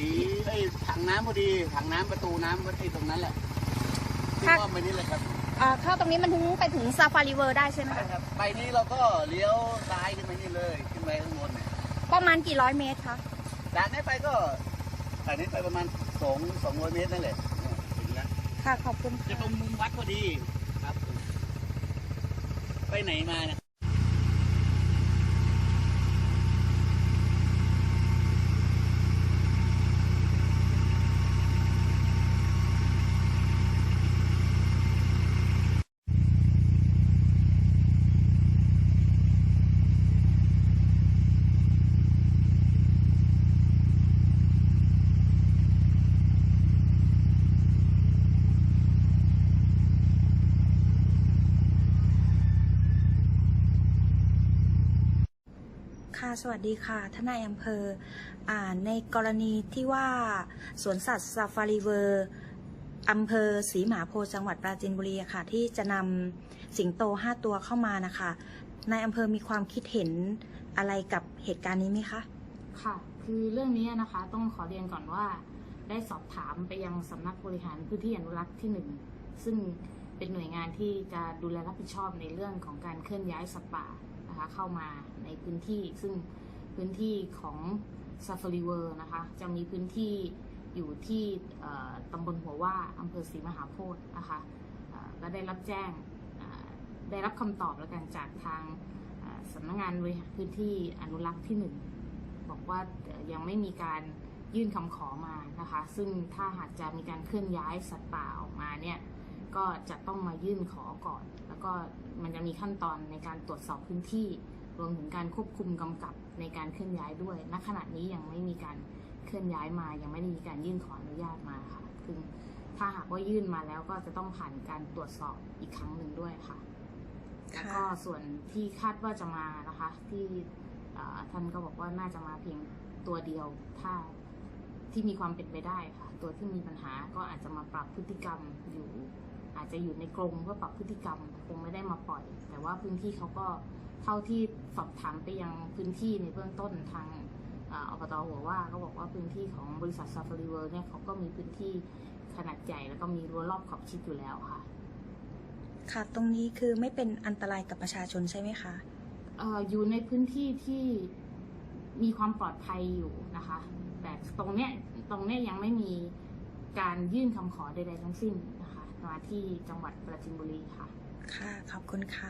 สีไอ้ถังน้ำพอดีถังน้ำประตูน้ำไอ้ตรงนั้นแหละที่ค่ะอ้อมไปนี่เลยครับอ่าเข้าตรงนี้มันถึงไปถึงซาฟารีเวิร์ได้ใช่ไหมใช่คะครับไปนี้เราก็เลี้ยวซ้ายขึ้นไปนี่เลยขึ้นไปข้างบนเนี่ยประมาณกี่ร้อยเมตรคะจากนี้ไปก็จากนี้ไปประมาณสองสองร้อยเมตรนั่นแหละเนี่ยถึงแล้วค่ะขอบคุณจะตรงมุมวัดพอดีครับ ไปไหนมาเนี่ย ค่ะสวัสดีค่ะทนายอำเภออในกรณีที่ว่าสวนสัตว์ซาฟารีเวิร์อำเภอศรีหมหาโพธิ์จังหวัดปราจีนบุรีค่ะ ที่จะนำสิงโตห้าตัวเข้ามานะคะนายอำเภอมีความคิดเห็นอะไรกับเหตุการณ์นี้ไหมคะ ค่ะ คือเรื่องนี้นะคะต้องขอเรียนก่อนว่า ได้สอบถามไปยังสำนักบริหารพื้นที่อนุรักษ์ที่หนึ่งซึ่ง เป็นหน่วยงานที่จะดูแลรับผิดชอบในเรื่องของการเคลื่อนย้ายสัตว์ป่านะคะเข้ามาในพื้นที่ซึ่งพื้นที่ของซาฟารีเวอร์นะคะจะมีพื้นที่อยู่ที่ตำบลหัวว่าอำเภอศรีมหาโพธิ์นะคะก็ได้รับแจ้งได้รับคำตอบแล้วกันจากทางสำนักงานบริหารพื้นที่อนุรักษ์ที่หนึ่งบอกว่ายังไม่มีการยื่นคำขอมานะคะ ซึ่งถ้าหากจะมีการเคลื่อนย้ายสัตว์ป่าออกมาเนี่ย ก็จะต้องมายื่นขอก่อน แล้วก็มันจะมีขั้นตอนในการตรวจสอบพื้นที่ รวมถึงการควบคุมกำกับในการเคลื่อนย้ายด้วย ณ ขณะนี้ยังไม่มีการเคลื่อนย้ายมา ยังไม่ได้มีการยื่นขออนุญาตมาค่ะคือถ้าหากว่ายื่นมาแล้วก็จะต้องผ่านการตรวจสอบอีกครั้งหนึ่งด้วยค่ะ แล้วก็ส่วนที่คาดว่าจะมานะคะ ที่ท่านก็บอกว่าน่าจะมาเพียงตัวเดียว ถ้าที่มีความเป็นไปได้ค่ะ ตัวที่มีปัญหาก็อาจจะมาปรับพฤติกรรมอยู่ อาจจะอยู่ในกรงเพื่อปรับพฤติกรรมคงไม่ได้มาปล่อย แต่ว่าพื้นที่เขาก็เท่าที่สอบถามไปยังพื้นที่ในเบื้องต้นทางเอ่ออบตหัวว่าก็บอกว่าพื้นที่ของบริษัทซาฟารีเวิร์เนี่ยเขาก็มีพื้นที่ขนาดใหญ่แล้วก็มีรั้วรอบขอบชิดอยู่แล้วค่ะ ค่ะ ตรงนี้คือไม่เป็นอันตรายกับประชาชนใช่ไหมคะเอ่ออยู่ในพื้นที่ที่มีความปลอดภัยอยู่นะคะ แต่ตรงเนี้ยตรงเนี้ยยังไม่มีการยื่นคำขอใดๆทั้งสิ้นนะคะ มาที่จังหวัดปราจีนบุรีค่ะ ค่ะ ขอบคุณค่ะ